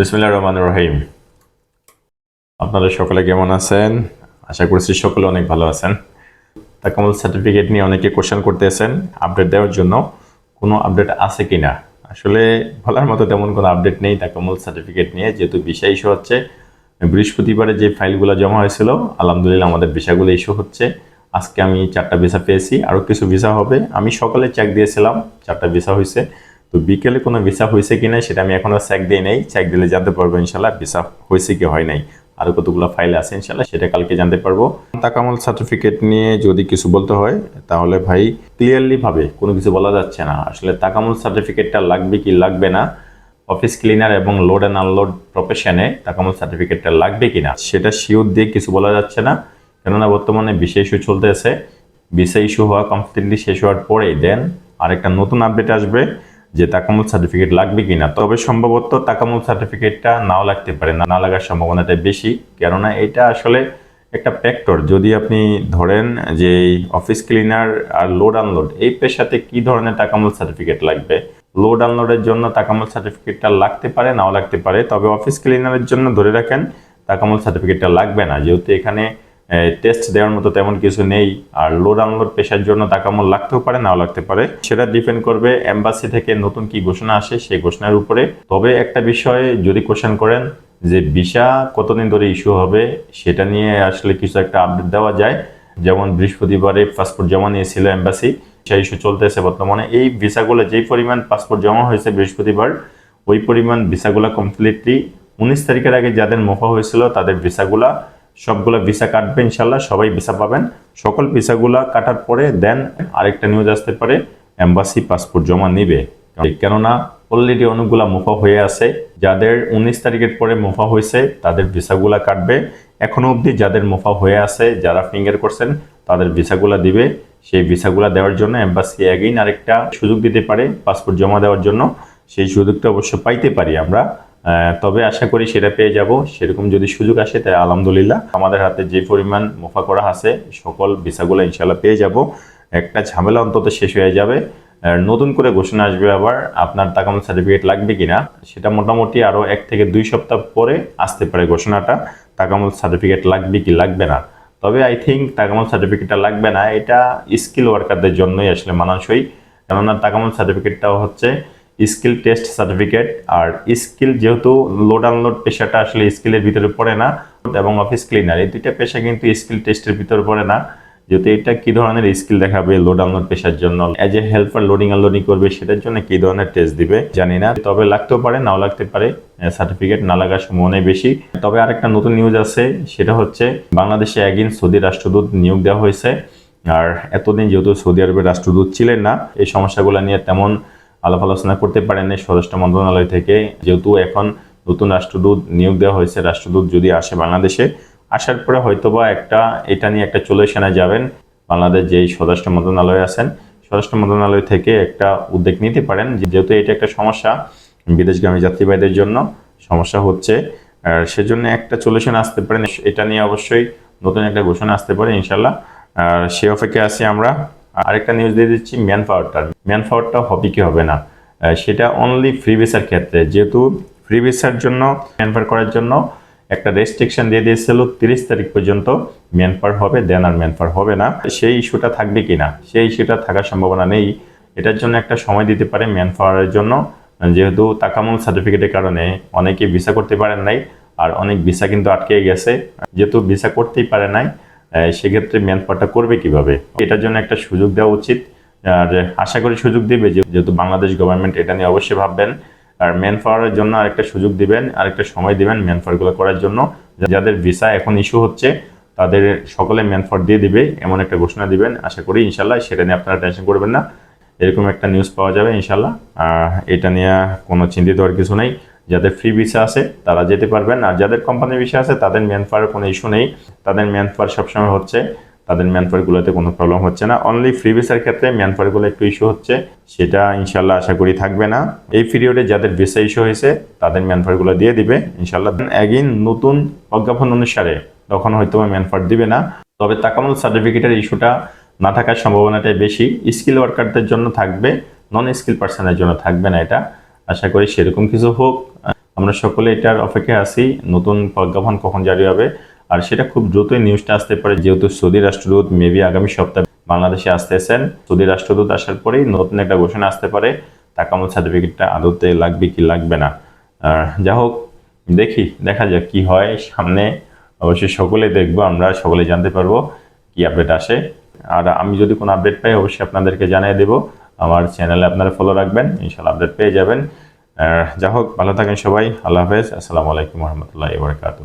বিসমিল্লাহ রহমান রহিম। আপনারা সকলে কেমন আছেন? আশা করছি সকলে অনেক ভালো আছেন। তাকামুল সার্টিফিকেট নিয়ে অনেকে কোশ্চেন করতেছেন আপডেট দেওয়ার জন্য কোনো আপডেট আছে কি না আসলে বলার মতো তেমন কোনো আপডেট নেই তাকামুল সার্টিফিকেট নিয়ে, যেহেতু বিষয় ইস্যু হচ্ছে, বৃহস্পতিবারে যে ফাইলগুলো জমা হয়েছিল, আলহামদুলিল্লাহ আমাদের ভিসাগুলো ইস্যু হচ্ছে। আজকে আমি চারটা ভিসা পেয়েছি আরও কিছু ভিসা হবে। আমি সকালে চেক দিয়েছিলাম, চারটা ভিসা হয়েছে। তো বিকেলে কোনো ভিসা হয়েছে কি না সেটা আমি এখনও চেক দিয়ে নেই। চেক দিলে জানতে পারব ইনশাল্লাহ ভিসা হয়েছে কি হয় নাই। আরও কতগুলো ফাইল আছে ইনশাল্লাহ সেটা কালকে জানতে পারব। তাকামল সার্টিফিকেট নিয়ে যদি কিছু বলতে হয়, তাহলে ভাই ক্লিয়ারলি ভাবে, কোনো কিছু বলা যাচ্ছে না। আসলে তাকামল সার্টিফিকেটটা লাগবে কি লাগবে না অফিস ক্লিনার এবং লোড অ্যান্ড আনলোড প্রফেশনে তাকামল সার্টিফিকেটটা লাগবে কিনা সেটা শিওর দিয়ে কিছু বলা যাচ্ছে না। কেননা বর্তমানে বিশেষ ইস্যু চলতেছে। ভিসা ইস্যু হওয়া কমপ্লিটলি শেষ হওয়ার পরেই দেন আরেকটা নতুন আপডেট আসবে। যে তাকামুল সার্টিফিকেট লাগবে কিনা। তবে সম্ভবত তাকামুল সার্টিফিকেটটা নাও লাগতে পারে, না না লাগার সম্ভাবনাটা বেশি। কেননা এটা আসলে একটা ফ্যাক্টর যদি আপনি ধরেন যে অফিস ক্লিনার আর লোড আনলোড এই পেশাতে কি ধরনের তাকামুল সার্টিফিকেট লাগবে? লোড আনলোডের জন্য তাকামুল সার্টিফিকেটটা লাগতে পারে, নাও লাগতে পারে। তবে অফিস ক্লিনারের জন্য ধরে রাখেন, তাকামুল সার্টিফিকেটটা লাগবে না। যেহেতু এখানে টেস্ট দেওয়ার মতো তেমন কিছু নেই। আর লোড আনলোড পেশার জন্য তাকামল লাগতেও পারে, নাও লাগতে পারে। সেটা ডিপেন্ড করবে এম্বাসি থেকে নতুন কি ঘোষণা আসে সেই ঘোষণার উপরে। তবে একটা বিষয়ে যদি কোশ্চেন করেন যে ভিসা কতদিন ধরে ইস্যু হবে, সেটা নিয়ে আসলে কিছু একটা আপডেট দেওয়া যায়। যেমন বৃহস্পতিবারে পাসপোর্ট জমা নিয়েছিল এম্বাসি সেই ইস্যু চলতেছে বর্তমানে। এই ভিসাগুলো যেই পরিমাণ পাসপোর্ট জমা হয়েছে বৃহস্পতিবার, ওই পরিমাণ ভিসাগুলো কমপ্লিটলি উনিশ তারিখের আগে যাদের মোফা হয়েছিল তাদের ভিসাগুলা সবগুলো ভিসা কাটবে ইনশাল্লাহ সবাই ভিসা পাবেন। সকল ভিসাগুলা কাটার পরে দেন আরেকটা নিউজ আসতে পারে এম্বাসি পাসপোর্ট জমা নিবে। কেননা অলরেডি অনেকগুলা মুফা হয়ে আছে, যাদের উনিশ তারিখের পরে মুফা হয়েছে, তাদের ভিসাগুলা কাটবে। এখনও অবধি যাদের মুফা হয়ে আছে, যারা ফিঙ্গার করছেন, তাদের ভিসাগুলা দিবে। সেই ভিসাগুলা দেওয়ার জন্য এম্বাসি অ্যাগেইন আরেকটা সুযোগ দিতে পারে পাসপোর্ট জমা দেওয়ার জন্য। সেই সুযোগটা অবশ্য পাইতে পারি আমরা। তবে আশা করি সেটা পেয়ে যাব। সেরকম যদি সুযোগ আসে, তাই আলহামদুলিল্লাহ। আমাদের হাতে যে পরিমাণ মুফা করা আছে, সকল ভিসাগুলো ইনশাল্লাহ পেয়ে যাব। একটা ঝামেলা অন্তত শেষ হয়ে যাবে। নতুন করে ঘোষণা আসবে আবার আপনার তাকামল সার্টিফিকেট লাগবে কিনা, সেটা মোটামুটি আরও এক থেকে দুই সপ্তাহ পরে আসতে পারে ঘোষণাটা, তাকামল সার্টিফিকেট লাগবে কি লাগবে না। তবে আই থিঙ্ক তাকামল সার্টিফিকেটটা লাগবে না, এটা স্কিল ওয়ার্কারদের জন্যই আসলে মানানসই। কেননা তাকামল সার্টিফিকেটটাও হচ্ছে স্কিল টেস্ট সার্টিফিকেট। আর স্কিল যেহেতু লোড আনলোড পেশাটা আসলে স্কিলের ভিতরে পড়ে না, এবং অফিস ক্লিনার, এই দুইটা পেশা কিন্তু স্কিল টেস্টের ভিতরে পড়ে না। যেহেতু এটা কি ধরনের স্কিল দেখাবে লোড আনলোড পেশার জন্য? As a helper loading unloading করবে, সেটার জন্য কি ধরনের টেস্ট দিবে? জানি না, তবে লাগতেও পারে, নাও লাগতে পারে সার্টিফিকেট না লাগার সম্ভাবনাই বেশি। তবে আরেকটা নতুন নিউজ আছে, সেটা হচ্ছে বাংলাদেশে একদিন সৌদি রাষ্ট্রদূত নিয়োগ দেওয়া হয়েছে। আর এতদিন যেহেতু সৌদি আরবের রাষ্ট্রদূত ছিলেন না, এই সমস্যাগুলো নিয়ে তেমন আলাপ আলোচনা করতে পারেন স্বরাষ্ট্র মন্ত্রণালয় থেকে। যেহেতু এখন নতুন রাষ্ট্রদূত নিয়োগ দেওয়া হয়েছে, রাষ্ট্রদূত যদি আসে বাংলাদেশে, আসার পরে হয়তোবা একটা, এটা নিয়ে একটা সেনা যাবেন। বাংলাদেশ যেই স্বরাষ্ট্র মন্ত্রণালয়ে আছেন, স্বরাষ্ট্র মন্ত্রণালয় থেকে একটা উদ্যোগ নিতে পারেন। যেহেতু এটা একটা সমস্যা বিদেশগামী যাত্রীবাহীদের জন্য, সমস্যা হচ্ছে। আর সেজন্য একটা সলিউশন আসতে পারেন। এটা নিয়ে অবশ্যই নতুন একটা ঘোষণা আসতে পারে ইনশাল্লাহ আর সে অপেক্ষা আছি আমরা। আরেকটা নিউজ দিয়ে দিচ্ছি ম্যান পাওয়ারটার ম্যান পাওয়ারটা হবে কি হবে না? সেটা অনলি ফ্রি ভিসার ক্ষেত্রে। যেহেতু ফ্রি ভিসার জন্য ম্যান পাওয়ার করার জন্য একটা রেস্ট্রিকশন দিয়ে দিয়েছিল, তিরিশ তারিখ পর্যন্ত ম্যান পাওয়ার হবে দেন আর ম্যান পাওয়ার হবে না। সেই ইস্যুটা থাকবে কি না? সেই ইস্যুটা থাকার সম্ভাবনা নেই। এটার জন্য একটা সময় দিতে পারে ম্যান পাওয়ারের জন্য যেহেতু তাকামুল সার্টিফিকেটের কারণে অনেকে ভিসা করতে পারেন নাই, আর অনেক ভিসা কিন্তু আটকে গেছে। যেহেতু ভিসা করতেই পারে নাই সেক্ষেত্রে ম্যান করবে কীভাবে? এটার জন্য একটা সুযোগ দেওয়া উচিত। আর আশা করি সুযোগ দিবে যেহেতু বাংলাদেশ গভর্নমেন্ট এটা নিয়ে অবশ্যই ভাববেন। আর ম্যান পাওয়ারের জন্য আরেকটা সুযোগ দিবেন, আরেকটা সময় দিবেন ম্যান পাওয়ারগুলো করার জন্য। যাদের ভিসা এখন ইস্যু হচ্ছে, তাদের সকলে ম্যান পাওয়ার দিয়ে দিবে, এমন একটা ঘোষণা দিবেন। আশা করি ইনশাল্লাহ সেটা নিয়ে আপনারা টেনশন করবেন না। এরকম একটা নিউজ পাওয়া যাবে ইনশাল্লাহ এটা নিয়ে কোনো চিন্তিত হওয়ার কিছু নেই। যাদের ফ্রি ভিসা আছে, তারা যেতে পারবেন আর যাদের কোম্পানির ভিসা আছে, তাদের ম্যান পাওয়ারের কোনো ইস্যু নেই। তাদের ম্যান পাওয়ার সবসময় হচ্ছে, তাদের ম্যান পাওয়ারগুলোতে কোনো প্রবলেম হচ্ছে না। অনলি ফ্রি ভিসার ক্ষেত্রে ম্যান পাওয়ারগুলো একটু ইস্যু হচ্ছে, সেটা ইনশাল্লাহ আশা করি থাকবে না। এই পিরিয়ডে যাদের ভিসা ইস্যু হয়েছে, তাদের ম্যান পাওয়ারগুলো দিয়ে দিবে ইনশাল্লাহ অ্যাগিন নতুন প্রজ্ঞাপন অনুসারে, তখন হয়তো ম্যান পাওয়ার দিবে না। তবে তাকামুল সার্টিফিকেটের ইস্যুটা না থাকার সম্ভাবনাটাই বেশি। স্কিল ওয়ার্কারদের জন্য থাকবে নন স্কিল পার্সনের জন্য থাকবে না এটা। আশা করি সেরকম কিছু হোক। আমরা সকলে এটার অপেক্ষায় আছি, নতুন প্রজ্ঞাপন কখন জারি হবে, আর সেটা খুব দ্রুতই নিউজটা আসতে পারে, যেহেতু সৌদি রাষ্ট্রদূত মেবি আগামী সপ্তাহে বাংলাদেশে আসতেছেন। সৌদি রাষ্ট্রদূত আসার পরেই নতুন একটা ঘোষণা আসতে পারে, তাকামুল সার্টিফিকেটটা আদতে লাগবে কি লাগবে না। আর যা হোক, দেখি, দেখা যাক কি হয় সামনে। অবশ্যই সকলে দেখব, আমরা সকলে জানতে পারব কি আপডেট আসে। আর আমি যদি কোনো আপডেট পাই, অবশ্যই আপনাদেরকে জানিয়ে দেবো। আমার চ্যানেলে আপনারা ফলো রাখবেন ইনশাল্লাহ আপডেট পেয়ে যাবেন। যা হোক, ভালো থাকেন সবাই, আল্লাহ হাফেজ, আসসালামু আলাইকুম রহমতুল্লাহ বরকাতু